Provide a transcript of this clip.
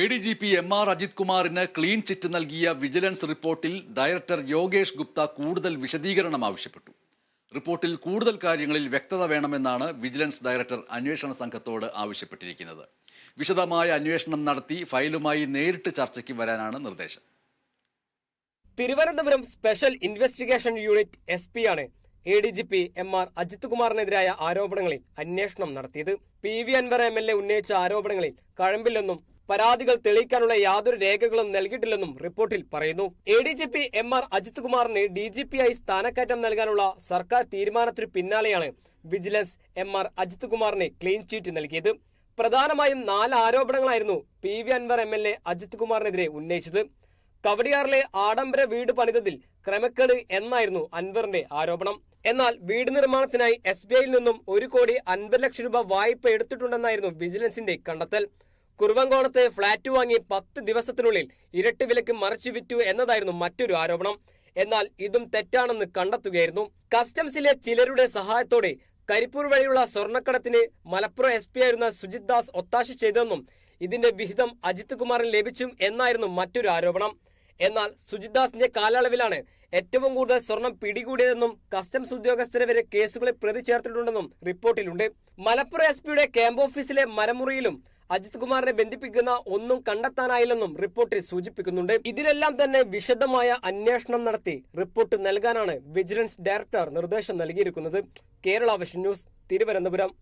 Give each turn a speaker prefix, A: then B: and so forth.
A: A D G P M R Ajith കുമാറിന് clean chit നൽകിയ vigilance റിപ്പോർട്ടിൽ director Yogesh Gupta കൂടുതൽ വിശദീകരണം ആവശ്യപ്പെട്ടു. റിപ്പോർട്ടിൽ കൂടുതൽ കാര്യങ്ങളിൽ വ്യക്തത വേണമെന്നാണ് വിജിലൻസ് ഡയറക്ടർ അന്വേഷണ സംഘത്തോട് ആവശ്യപ്പെട്ടിരിക്കുന്നത്. വിശദമായ അന്വേഷണം നടത്തി ഫയലുമായി നേരിട്ട് ചർച്ചയ്ക്ക് വരാനാണ് നിർദ്ദേശം.
B: Thiruvananthapuram special investigation unit S P ആണ് A D G P M R Ajith കുമാറിനെതിരായ ആരോപണങ്ങളിൽ അന്വേഷണം നടത്തിയത്. P V Anvar M L A ഉന്നയിച്ച ആരോപണങ്ങളിൽ കഴമ്പില്ലെന്നും പരാതികൾ തെളിയിക്കാനുള്ള യാതൊരു രേഖകളും നൽകിയിട്ടില്ലെന്നും റിപ്പോർട്ടിൽ പറയുന്നു. A D G P M R Ajith കുമാറിന് ഡി ജി പി ആയി സ്ഥാനക്കയറ്റം നൽകാനുള്ള സർക്കാർ തീരുമാനത്തിനു പിന്നാലെയാണ് വിജിലൻസ് എം ആർ അജിത് കുമാറിന് ക്ലീൻ ചീറ്റ് നൽകിയത്. പ്രധാനമായും നാല് ആരോപണങ്ങളായിരുന്നു P V Anvar M L A Ajith കുമാറിനെതിരെ ഉന്നയിച്ചത്. കവടിയാറിലെ ആഡംബര വീട് പണിതതിൽ ക്രമക്കേട് എന്നായിരുന്നു അൻവറിന്റെ ആരോപണം. എന്നാൽ വീട് നിർമ്മാണത്തിനായി എസ് നിന്നും ഒരു കോടി അൻപത് ലക്ഷം രൂപ വായ്പ എടുത്തിട്ടുണ്ടെന്നായിരുന്നു വിജിലൻസിന്റെ കണ്ടെത്തൽ. കുറുവങ്കോണത്ത് ഫ്ളാറ്റ് വാങ്ങി പത്ത് ദിവസത്തിനുള്ളിൽ ഇരട്ടി വിലക്ക് മറിച്ചു വിറ്റു എന്നതായിരുന്നു മറ്റൊരു ആരോപണം. എന്നാൽ ഇതും തെറ്റാണെന്ന് കണ്ടെത്തുകയായിരുന്നു. കസ്റ്റംസിലെ ചിലരുടെ സഹായത്തോടെ കരിപ്പൂർ വഴിയുള്ള സ്വർണക്കടത്തിന് മലപ്പുറം എസ് പി ആയിരുന്ന സുജിത് ദാസ് ഒത്താശ ചെയ്തെന്നും ഇതിന്റെ വിഹിതം അജിത് കുമാറിന് ലഭിച്ചും എന്നായിരുന്നു മറ്റൊരു ആരോപണം. എന്നാൽ സുജിത് ദാസിന്റെ കാലയളവിലാണ് ഏറ്റവും കൂടുതൽ സ്വർണം പിടികൂടിയതെന്നും കസ്റ്റംസ് ഉദ്യോഗസ്ഥരെ വരെ കേസുകളിൽ പ്രതി ചേർത്തിട്ടുണ്ടെന്നും റിപ്പോർട്ടിലുണ്ട്. മലപ്പുറം എസ് പിയുടെ ക്യാമ്പ് ഓഫീസിലെ മരമുറിയിലും അജിത് കുമാറിനെ ബന്ധിപ്പിക്കുന്ന ഒന്നും കണ്ടെത്താനായില്ലെന്നും റിപ്പോർട്ടിൽ സൂചിപ്പിക്കുന്നുണ്ട്. ഇതിലെല്ലാം തന്നെ വിശദമായ അന്വേഷണം നടത്തി റിപ്പോർട്ട് നൽകാനാണ് വിജിലൻസ് ഡയറക്ടർ നിർദ്ദേശം നൽകിയിരിക്കുന്നത്. Kerala vision news Thiruvananthapuram.